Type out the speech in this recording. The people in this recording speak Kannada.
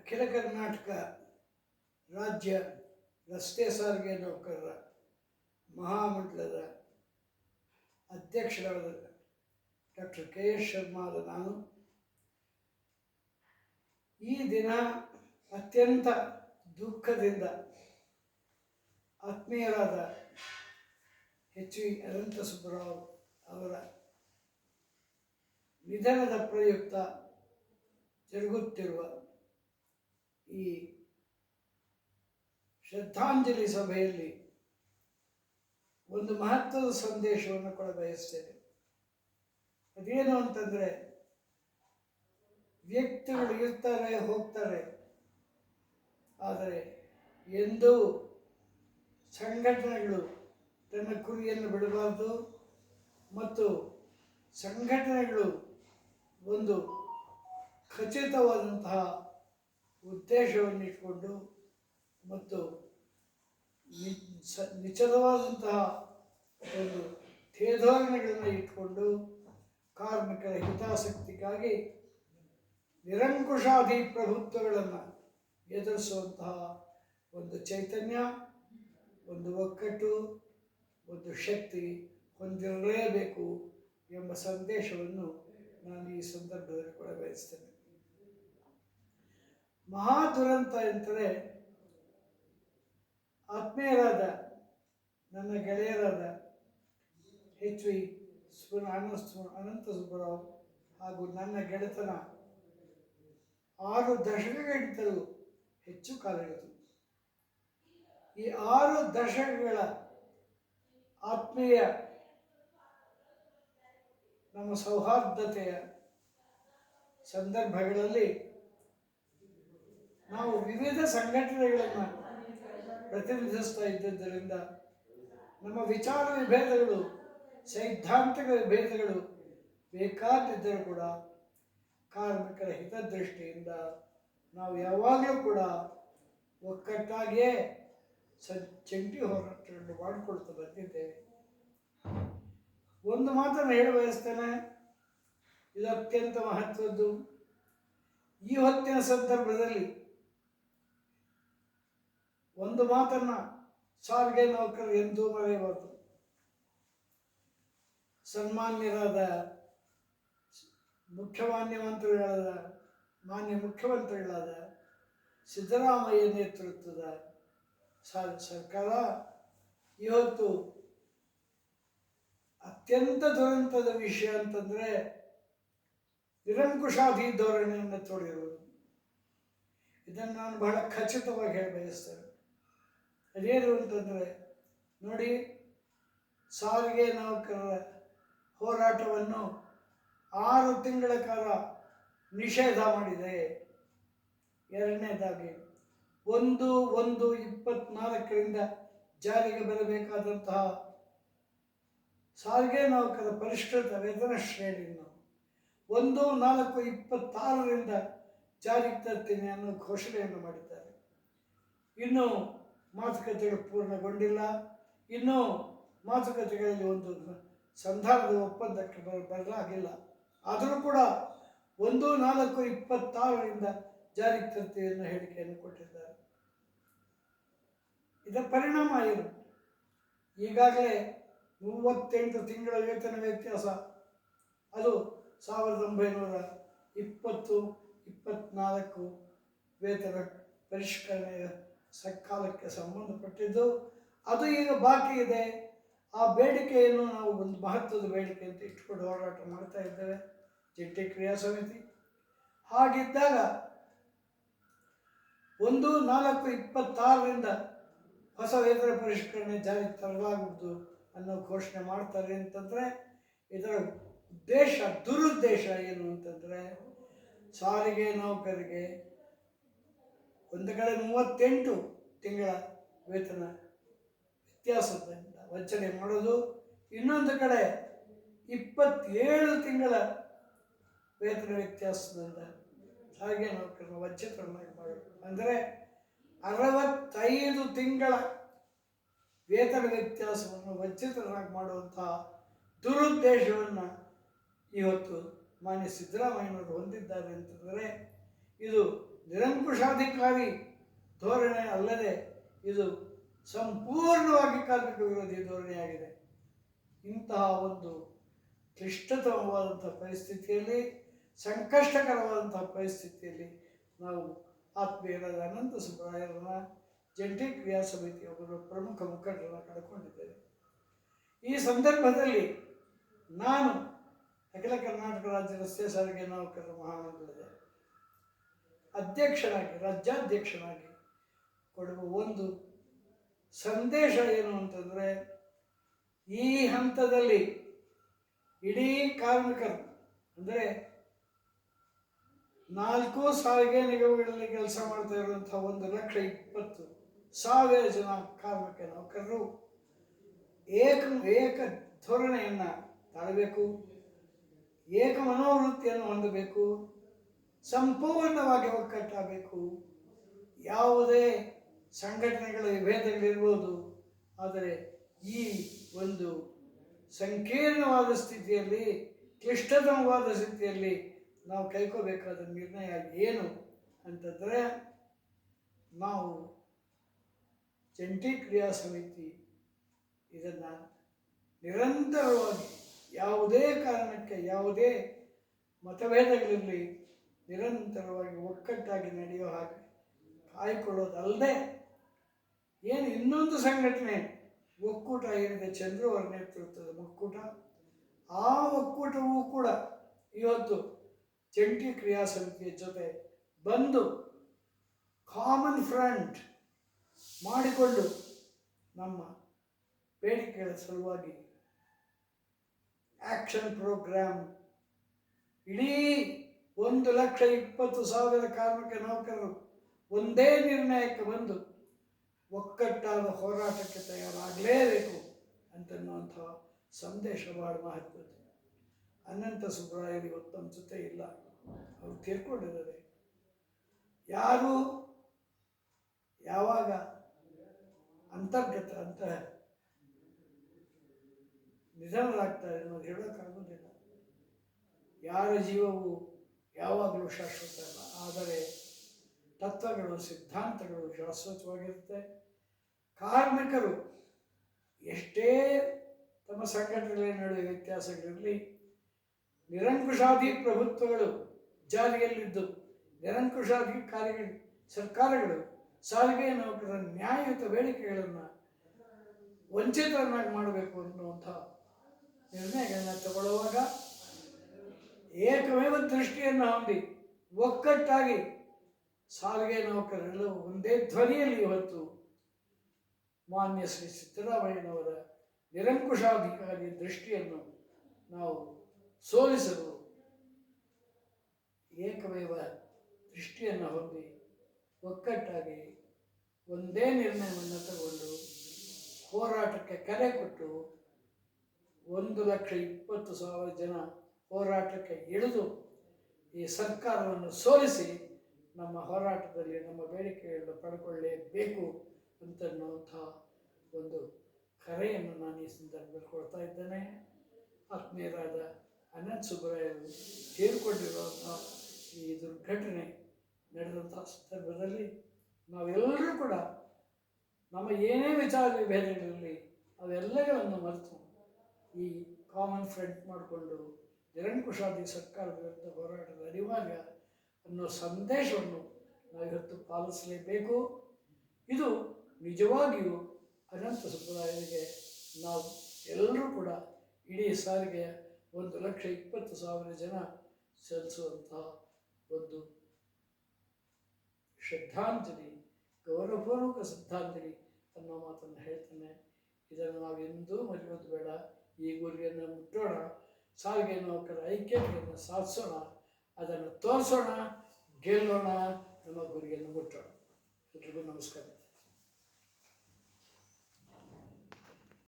ಅಖಿಲ ಕರ್ನಾಟಕ ರಾಜ್ಯ ರಸ್ತೆ ಸಾರಿಗೆ ನೌಕರರ ಮಹಾಮಂಡಲದ ಅಧ್ಯಕ್ಷರಾದ ಡಾಕ್ಟರ್ ಕೆ ಎಸ್ ಶರ್ಮಾದ ನಾನು. ಈ ದಿನ ಅತ್ಯಂತ ದುಃಖದಿಂದ ಆತ್ಮೀಯರಾದ ಎಚ್ ವಿ ಅನಂತ ಸುಬ್ಬರಾವ್ ಅವರ ನಿಧನದ ಪ್ರಯುಕ್ತ ಜರುಗುತ್ತಿರುವ ಈ ಶ್ರದ್ಧಾಂಜಲಿ ಸಭೆಯಲ್ಲಿ ಒಂದು ಮಹತ್ವದ ಸಂದೇಶವನ್ನು ಕೊಡ ಬಯಸ್ತೇನೆ. ಅದೇನು ಅಂತಂದರೆ, ವ್ಯಕ್ತಿಗಳು ಇರ್ತಾರೆ, ಹೋಗ್ತಾರೆ, ಆದರೆ ಎಂದೂ ಸಂಘಟನೆಗಳು ತನ್ನ ಕುರಿಯನ್ನು ಬಿಡಬಾರ್ದು ಮತ್ತು ಸಂಘಟನೆಗಳು ಒಂದು ಖಚಿತವಾದಂತಹ ಉದ್ದೇಶವನ್ನು ಇಟ್ಕೊಂಡು ಮತ್ತು ನಿಚಲವಾದಂತಹ ಒಂದು ಧೇಧೋರಣೆಗಳನ್ನು ಇಟ್ಕೊಂಡು ಕಾರ್ಮಿಕರ ಹಿತಾಸಕ್ತಿಗಾಗಿ ನಿರಂಕುಶಾಧಿ ಪ್ರಭುತ್ವಗಳನ್ನು ಎದುರಿಸುವಂತಹ ಒಂದು ಚೈತನ್ಯ, ಒಂದು ಒಕ್ಕಟ್ಟು, ಒಂದು ಶಕ್ತಿ ಹೊಂದಿರಲೇಬೇಕು ಎಂಬ ಸಂದೇಶವನ್ನು ನಾನು ಈ ಸಂದರ್ಭದಲ್ಲಿ ಕೂಡ ಬಯಸ್ತೇನೆ ಮಹಾ ದುರಂತ ಎಂದರೆ ಆತ್ಮೀಯರಾದ ನನ್ನ ಗೆಳೆಯರಾದ ಎಚ್ ವಿ ಸುಬ್ರ ಅನಂತ ಸುಬ್ಬರಾವ್ ಹಾಗೂ ನನ್ನ ಗೆಳೆತನ ಆರು ದಶಕಗಳಿಗಿಂತಲೂ ಹೆಚ್ಚು ಕಾಲ ಇತ್ತು ಈ ಆರು ದಶಕಗಳ ಆತ್ಮೀಯ ನಮ್ಮ ಸೌಹಾರ್ದತೆಯ ಸಂದರ್ಭಗಳಲ್ಲಿ ನಾವು ವಿವಿಧ ಸಂಘಟನೆಗಳನ್ನು ಪ್ರತಿನಿಧಿಸ್ತಾ ಇದ್ದುದರಿಂದ ನಮ್ಮ ವಿಚಾರ ವಿಭೇದಗಳು, ಸೈದ್ಧಾಂತಿಕ ವಿಭೇದಗಳು ಬೇಕಾದಿದ್ದರೂ ಕೂಡ ಕಾರ್ಮಿಕರ ಹಿತದೃಷ್ಟಿಯಿಂದ ನಾವು ಯಾವಾಗಲೂ ಕೂಡ ಒಕ್ಕಟ್ಟಾಗಿಯೇ ಸ ಜಂಟಿ ಹೋರಾಟಗಳನ್ನು ಮಾಡಿಕೊಳ್ತಾ ಬಂದಿದ್ದೇವೆ. ಒಂದು ಮಾತನ್ನು ಹೇಳಿ ಬಯಸ್ತೇನೆ, ಇದು ಅತ್ಯಂತ ಮಹತ್ವದ್ದು. ಈ ಹೊತ್ತಿನ ಸಂದರ್ಭದಲ್ಲಿ ಒಂದು ಮಾತನ್ನ ಸಾರಿಗೆ ನೌಕರರು ಎಂದೂ ಮರೆಯಬಾರ್ದು. ಸನ್ಮಾನ್ಯರಾದ ಮಂತ್ರಿಗಳಾದ ಮಾನ್ಯ ಮುಖ್ಯಮಂತ್ರಿಗಳಾದ ಸಿದ್ದರಾಮಯ್ಯ ನೇತೃತ್ವದ ಸರ್ಕಾರ ಇವತ್ತು ಅತ್ಯಂತ ದುರಂತದ ವಿಷಯ ಅಂತಂದರೆ ನಿರಂಕುಶಾಧಿ ಧೋರಣೆಯನ್ನು ತೋಡಿರುವುದು ಇದನ್ನು ನಾನು ಬಹಳ ಖಚಿತವಾಗಿ ಹೇಳ ಬಯಸ್ತೇನೆ ಅದೇನು ಅಂತಂದರೆ ನೋಡಿ, ಸಾರಿಗೆ ನೌಕರರ ಹೋರಾಟವನ್ನು ಆರು ತಿಂಗಳ ಕಾಲ ನಿಷೇಧ ಮಾಡಿದೆ. ಎರಡನೇದಾಗಿ, ಒಂದು ಒಂದು ಇಪ್ಪತ್ನಾಲ್ಕರಿಂದ ಜಾರಿಗೆ ಬರಬೇಕಾದಂತಹ ಸಾರಿಗೆ ನೌಕರ ಪರಿಷ್ಕೃತ ವೇತನ ಶ್ರೇಣಿಯನ್ನು ಒಂದು ನಾಲ್ಕು ಇಪ್ಪತ್ತಾರರಿಂದ ಜಾರಿಗೆ ತರ್ತೀನಿ ಅನ್ನೋ ಘೋಷಣೆಯನ್ನು ಮಾಡಿದ್ದಾರೆ. ಇನ್ನು ಮಾತುಕತೆಗಳು ಪೂರ್ಣಗೊಂಡಿಲ್ಲ. ಇನ್ನು ಮಾತುಕತೆಗಳಲ್ಲಿ ಒಂದು ಸಂಧಾನದ ಒಪ್ಪಂದಕ್ಕೆ ಬರ ಬರಲಾಗಿಲ್ಲ. ಆದರೂ ಕೂಡ ಒಂದು ನಾಲ್ಕು ಇಪ್ಪತ್ತಾರರಿಂದ ಜಾರಿಗೆ ತರ್ತೀವಿ ಅನ್ನೋ ಹೇಳಿಕೆಯನ್ನು ಕೊಟ್ಟಿದ್ದಾರೆ. ಇದರ ಪರಿಣಾಮ ಏನು? ಈಗಾಗಲೇ ಮೂವತ್ತೆಂಟು ತಿಂಗಳ ವೇತನ ವ್ಯತ್ಯಾಸ. ಅದು ಸಾವಿರದ ಒಂಬೈನೂರ ಇಪ್ಪತ್ತು ಇಪ್ಪತ್ತ್ನಾಲ್ಕು ವೇತನ ಪರಿಷ್ಕರಣೆಯ ಸಕಾಲಕ್ಕೆ ಸಂಬಂಧಪಟ್ಟಿದ್ದು, ಅದು ಈಗ ಬಾಕಿ ಇದೆ. ಆ ಬೇಡಿಕೆಯನ್ನು ನಾವು ಒಂದು ಮಹತ್ವದ ಬೇಡಿಕೆ ಅಂತ ಇಟ್ಕೊಂಡು ಹೋರಾಟ ಮಾಡ್ತಾ ಇದ್ದೇವೆ. ಜಂಟಿ ಕ್ರಿಯಾ ಸಮಿತಿ. ಹಾಗಿದ್ದಾಗ ಒಂದು ನಾಲ್ಕು ಇಪ್ಪತ್ತಾರರಿಂದ ಹೊಸ ವೇತನ ಪರಿಷ್ಕರಣೆ ಜಾರಿಗೆ ತರಲಾಗುವುದು ಅನ್ನೋ ಘೋಷಣೆ ಮಾಡ್ತಾರೆ ಅಂತಂದರೆ, ಇದರ ಉದ್ದೇಶ, ದುರುದ್ದೇಶ ಏನು ಅಂತಂದರೆ, ಸಾರಿಗೆ, ನೌಕರಿಗೆ ಒಂದು ಕಡೆ ಮೂವತ್ತೆಂಟು ತಿಂಗಳ ವೇತನ ವ್ಯತ್ಯಾಸದಿಂದ ವಂಚನೆ ಮಾಡೋದು. ಇನ್ನೊಂದು ಕಡೆ ಇಪ್ಪತ್ತೇಳು ತಿಂಗಳ ವೇತನ ವ್ಯತ್ಯಾಸದಿಂದ ಹಾಗೆ ನೌಕರನ ವಂಚಿತರನ್ನಾಗಿ ಮಾಡೋದು ಅಂದರೆ ಅರವತ್ತೈದು ತಿಂಗಳ ವೇತನ ವ್ಯತ್ಯಾಸವನ್ನು ವಂಚಿತರನ್ನಾಗಿ ಮಾಡುವಂತಹ ದುರುದ್ದೇಶವನ್ನು ಇವತ್ತು ಮಾನ್ಯ ಸಿದ್ದರಾಮಯ್ಯನವರು ಹೊಂದಿದ್ದಾರೆ ಅಂತಂದರೆ ಇದು ನಿರಂಕುಶಾಧಿಕಾರಿ ಧೋರಣೆ ಅಲ್ಲದೆ ಇದು ಸಂಪೂರ್ಣವಾಗಿ ಕಾರ್ಮಿಕ ವಿರೋಧಿ ಧೋರಣೆಯಾಗಿದೆ. ಇಂತಹ ಒಂದು ಕ್ಲಿಷ್ಟತಮವಾದಂಥ ಪರಿಸ್ಥಿತಿಯಲ್ಲಿ ಸಂಕಷ್ಟಕರವಾದಂಥ ಪರಿಸ್ಥಿತಿಯಲ್ಲಿ ನಾವು ಆತ್ಮೀಯರಾದ ಅನಂತ ಸುಬ್ರಾಯರನ್ನ ಜಂಟಿ ಕ್ರಿಯಾ ಸಮಿತಿ ಒಬ್ಬರು ಪ್ರಮುಖ ಮುಖಂಡರನ್ನು ಕಳ್ಕೊಂಡಿದ್ದೇವೆ ಈ ಸಂದರ್ಭದಲ್ಲಿ ನಾನು ಅಖಿಲ ಕರ್ನಾಟಕ ರಾಜ್ಯ ರಸ್ತೆ ಸಾರಿಗೆ ನೌಕರರ ಮಹಾಮಂಡಲದ ಅಧ್ಯಕ್ಷನಾಗಿ ರಾಜ್ಯಾಧ್ಯಕ್ಷನಾಗಿ ಕೊಡುವ ಒಂದು ಸಂದೇಶ ಏನು ಅಂತಂದರೆ, ಈ ಹಂತದಲ್ಲಿ ಇಡೀ ಕಾರ್ಮಿಕರು, ಅಂದರೆ ನಾಲ್ಕು ಸಾರಿಗೆ ನಿಗಮಗಳಲ್ಲಿ ಕೆಲಸ ಮಾಡ್ತಾ ಇರುವಂಥ ಒಂದು ಲಕ್ಷ ಇಪ್ಪತ್ತು ಸಾವಿರ ಜನ ಕಾರ್ಮಿಕ ನೌಕರರು ಏಕ ಏಕ ಧೋರಣೆಯನ್ನು ತಾಳಬೇಕು, ಏಕ ಮನೋವೃತ್ತಿಯನ್ನು ಹೊಂದಬೇಕು. ಸಂಪೂರ್ಣವಾಗಿ ಒಗ್ಗಟ್ಟಾಗಬೇಕು. ಯಾವುದೇ ಸಂಘಟನೆಗಳ ವಿಭೇದಗಳಿರ್ಬೋದು ಆದರೆ ಈ ಒಂದು ಸಂಕೀರ್ಣವಾದ ಸ್ಥಿತಿಯಲ್ಲಿ, ಕ್ಲಿಷ್ಟತಮವಾದ ಸ್ಥಿತಿಯಲ್ಲಿ ನಾವು ಕೈಕೋಬೇಕಾದ ನಿರ್ಣಯ ಏನು ಅಂತಂದರೆ, ನಾವು ಜಂಟಿ ಕ್ರಿಯಾ ಸಮಿತಿ ಇದನ್ನು ನಿರಂತರವಾಗಿ ಯಾವುದೇ ಕಾರಣಕ್ಕೆ, ಯಾವುದೇ ಮತಭೇದಗಳಿರಲಿ ನಿರಂತರವಾಗಿ ಒಕ್ಕಟ್ಟಾಗಿ ನಡೆಯೋ ಹಾಗೆ ಕಾಯ್ಕೊಳ್ಳೋದಲ್ಲದೆ ಏನು ಇನ್ನೊಂದು ಸಂಘಟನೆ, ಒಕ್ಕೂಟ ಏನಿದೆ ಚಂದ್ರು ಅವರ ನೇತೃತ್ವದ ಒಕ್ಕೂಟ, ಆ ಒಕ್ಕೂಟವೂ ಕೂಡ ಇವತ್ತು ಜಂಟಿ ಕ್ರಿಯಾ ಸಮಿತಿಯ ಜೊತೆ ಬಂದು ಕಾಮನ್ ಫ್ರಂಟ್ ಮಾಡಿಕೊಂಡು ನಮ್ಮ ಬೇಡಿಕೆಗಳ ಸಲುವಾಗಿ ಆಕ್ಷನ್ ಪ್ರೋಗ್ರಾಮ್ ಇಡೀ ಒಂದು ಲಕ್ಷ ಇಪ್ಪತ್ತು ಸಾವಿರ ಕಾರ್ಮಿಕ ನೌಕರರು ಒಂದೇ ನಿರ್ಣಯಕ್ಕೆ ಬಂದು ಒಕ್ಕಟ್ಟಾದ ಹೋರಾಟಕ್ಕೆ ತಯಾರಾಗಲೇಬೇಕು ಅಂತನ್ನುವಂಥ ಸಂದೇಶ ಬಹಳ ಮಹತ್ವದ ಅನಂತ ಸುಬ್ರಾಯರಿಗೆ ನಮ್ಮ ಜೊತೆ ಇಲ್ಲ. ಅವರು ತೀರ್ಕೊಂಡಿದ್ದಾರೆ. ಯಾರು ಯಾವಾಗ ಅಂತರ್ಗತ ಅಂತ ನಿಧನರಾಗ್ತಾರೆ ಅನ್ನೋದು ಹೇಳೋಕ್ಕಾಗೋದಿಲ್ಲ. ಯಾರ ಜೀವವು ಯಾವಾಗಲೂ ಶಾಶ್ವತ ಅಲ್ಲ ಆದರೆ ತತ್ವಗಳು, ಸಿದ್ಧಾಂತಗಳು ಶಾಶ್ವತವಾಗಿರುತ್ತೆ. ಕಾರ್ಮಿಕರು ಎಷ್ಟೇ ತಮ್ಮ ಸಂಘಟನೆಗಳ ನಡುವೆ ವ್ಯತ್ಯಾಸಗಳಿರಲಿ, ನಿರಂಕುಶಾದಿ ಪ್ರಭುತ್ವಗಳು ಜಾರಿಯಲ್ಲಿದ್ದು ನಿರಂಕುಶಾಧಿಕಾರಿಗಳು ಸರ್ಕಾರಗಳು ಸಾರಿಗೆ ನೌಕರರ ನ್ಯಾಯಯುತ ಬೇಡಿಕೆಗಳನ್ನು ವಂಚಿತರನ್ನಾಗಿ ಮಾಡಬೇಕು ಅನ್ನುವಂಥ ನಿರ್ಣಯಗಳನ್ನು ತಗೊಳ್ಳುವಾಗ ಏಕಮೇವ ದೃಷ್ಟಿಯನ್ನು ಹೊಂದಿ ಒಕ್ಕಟ್ಟಾಗಿ ಸಾರಿಗೆ ನೌಕರರೆಲ್ಲವೂ ಒಂದೇ ಧ್ವನಿಯಲ್ಲಿ ಇವತ್ತು ಮಾನ್ಯ ಶ್ರೀ ಸಿದ್ದರಾಮಯ್ಯನವರ ನಿರಂಕುಶಾಧಿಕಾರಿ ದೃಷ್ಟಿಯನ್ನು ನಾವು ಸೋಲಿಸಲು ಏಕಮೇವ ದೃಷ್ಟಿಯನ್ನು ಹೊಂದಿ, ಒಕ್ಕಟ್ಟಾಗಿ ಒಂದೇ ನಿರ್ಣಯವನ್ನು ತಗೊಂಡು ಹೋರಾಟಕ್ಕೆ ಕರೆ ಕೊಟ್ಟು ಒಂದು ಲಕ್ಷ ಇಪ್ಪತ್ತು ಸಾವಿರ ಜನ ಹೋರಾಟಕ್ಕೆ ಇಳಿದು ಈ ಸರ್ಕಾರವನ್ನು ಸೋಲಿಸಿ ನಮ್ಮ ಹೋರಾಟದಲ್ಲಿ ನಮ್ಮ ಬೇಡಿಕೆಗಳನ್ನು ಪಡ್ಕೊಳ್ಳೇಬೇಕು ಅಂತನ್ನುವಂಥ ಒಂದು ಕರೆಯನ್ನು ನಾನು ಈ ಸಂದರ್ಭದಲ್ಲಿ ಕೊಡ್ತಾ ಇದ್ದೇನೆ. ಆತ್ಮೀಯರಾದ ಅನಂತ್ ಸುಬ್ಬರಾಯರು ತೀರ್ಕೊಂಡಿರುವಂಥ ಈ ದುರ್ಘಟನೆ ನಡೆದಂಥ ಸಂದರ್ಭದಲ್ಲಿ ನಾವೆಲ್ಲರೂ ಕೂಡ ನಮ್ಮ ಏನೇ ವಿಚಾರ ವಿಭೇದಗಳಿರಲಿ ಅವೆಲ್ಲಗಳನ್ನು ಮರೆತು ಈ ಕಾಮನ್ ಫ್ರೆಂಡ್ ಮಾಡಿಕೊಂಡು ನಿರಂಕುಶಾದಿ ಸರ್ಕಾರದ ವಿರುದ್ಧ ಹೋರಾಟದ ಅನಿವಾರ್ಯ ಅನ್ನೋ ಸಂದೇಶವನ್ನು ನಾವಿವತ್ತು ಪಾಲಿಸಲೇಬೇಕು. ಇದು ನಿಜವಾಗಿಯೂ ಅನಂತ ಸಂಪ್ರದಾಯರಿಗೆ ನಾವು ಎಲ್ಲರೂ ಕೂಡ ಇಡೀ ಸಾರಿಗೆ ಒಂದು ಲಕ್ಷ ಇಪ್ಪತ್ತು ಸಾವಿರ ಜನ ಸಲ್ಲಿಸುವಂತಹ ಒಂದು ಶ್ರದ್ಧಾಂಜಲಿ, ಗೌರವಪೂರ್ವಕ ಶ್ರದ್ಧಾಂಜಲಿ ಅನ್ನೋ ಮಾತನ್ನು ಹೇಳ್ತೇನೆ. ಇದನ್ನು ನಾವು ಎಂದೂ ಮರೆಯೋದು ಬೇಡ. ಈ ಗುರಿಯನ್ನು ಮುಟ್ಟೋಣ. ಸಾರಿಗೆ ನೌಕರ ಐಕ್ಯತೆಯನ್ನು ಸಾಧಿಸೋಣ ಅದನ್ನು ತೋರಿಸೋಣ ಗೆಲ್ಲೋಣ ನಮ್ಮ ಗುರಿಯನ್ನು ಮುಟ್ಟೋಣ. ಎಲ್ರಿಗೂ ನಮಸ್ಕಾರ.